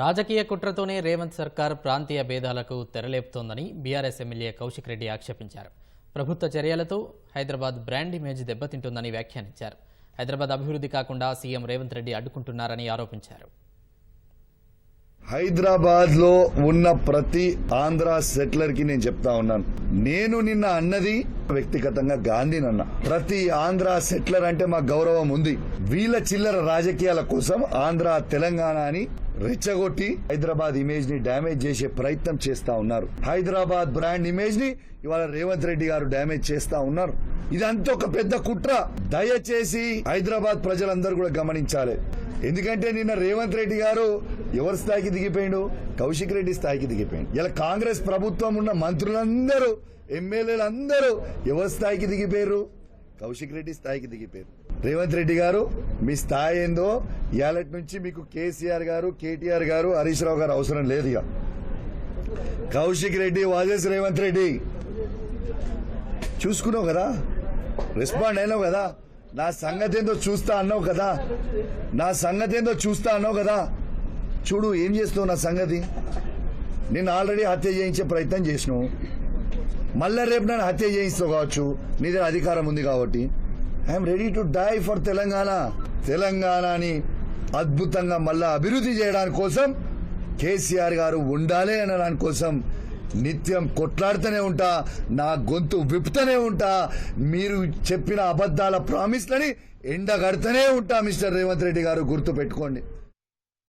రాజకీయ కుట్రతోనే రేవంత్ సర్కార్ ప్రాంతీయ భేదాలకు తెరలేపుతోందని బీఆర్ఎస్ ఎమ్మెల్యే కౌశిక్ రెడ్డి ఆక్షేపించారు. ప్రభుత్వ చర్యలతో హైదరాబాద్ బ్రాండ్ ఇమేజ్ దెబ్బతింటుందని వ్యాఖ్యానించారు. హైదరాబాద్ అభివృద్ధి కాకుండా సీఎం రేవంత్ రెడ్డి అడ్డుకుంటున్నారని ఆరోపించారు. హైదరాబాద్లో ఉన్న ప్రతి ఆంధ్ర సెటిలర్కి నేను చెప్తా ఉన్నాను. నేను నిన్న అన్నది వ్యక్తిగతంగా గాంధీనన్న. ప్రతి ఆంధ్ర సెటిలర్ అంటే మా గౌరవం ఉంది. వీళ్ళ చిల్లర రాజకీయాల కోసం ఆంధ్ర తెలంగాణ అని రెచ్చగొట్టి హైదరాబాద్ ఇమేజ్ని డ్యామేజ్ చేసే ప్రయత్నం చేస్తా ఉన్నారు. హైదరాబాద్ బ్రాండ్ ఇమేజ్ని ఇవాళ రేవంత్ రెడ్డి గారు డ్యామేజ్ చేస్తా ఉన్నారు. ఇదంతా ఒక పెద్ద కుట్ర. దయచేసి హైదరాబాద్ ప్రజలందరూ కూడా గమనించాలి. ఎందుకంటే నిన్న రేవంత్ రెడ్డి గారు ఎవరి స్థాయికి దిగిపోయిండు? కౌశిక్ రెడ్డి స్థాయికి దిగిపోయిండు. ఇలా కాంగ్రెస్ ప్రభుత్వం ఉన్న మంత్రులందరూ ఎమ్మెల్యేలు అందరూ ఎవరి స్థాయికి దిగిపోయారు కౌశిక్ రెడ్డి స్థాయికి దిగిపోయారు రేవంత్ రెడ్డి గారు మీ స్థాయి ఏందో ఇవాళ నుంచి మీకు కేసీఆర్ గారు కేటీఆర్ గారు హరీష్ రావు గారు అవసరం లేదు ఇక. కౌశిక్ రెడ్డి వాజేస్ రేవంత్ రెడ్డి. చూసుకున్నావు కదా? రెస్పాండ్ అయినావు కదా? నా సంగతి ఏందో చూస్తా అన్నావు కదా? నా సంగతి ఏందో చూస్తా అన్నావు కదా? చూడు ఏం చేస్తావు నా సంగతి? నేను ఆల్రెడీ హత్య చేయించే ప్రయత్నం చేసినావు. మళ్ళా రేపు నన్ను హత్య చేయిస్తావు కావచ్చు. నీ దగ్గర అధికారం ఉంది కాబట్టి. I'm ready to die for Telangana. తెలంగాణని అద్భుతంగా మళ్ళా అభివృద్ధి చేయడానికి కోసం కేసీఆర్ గారు ఉండాలి అనే దానికోసం నిత్యం కొట్లాడుతూనే ఉంటా నా గొంతు విప్పుతూనే ఉంటా మీరు చెప్పిన అబద్ధాల ప్రామిస్లని ఎండగడుతూనే ఉంటా మిస్టర్ రేవంత్ రెడ్డి గారు గుర్తు పెట్టుకోండి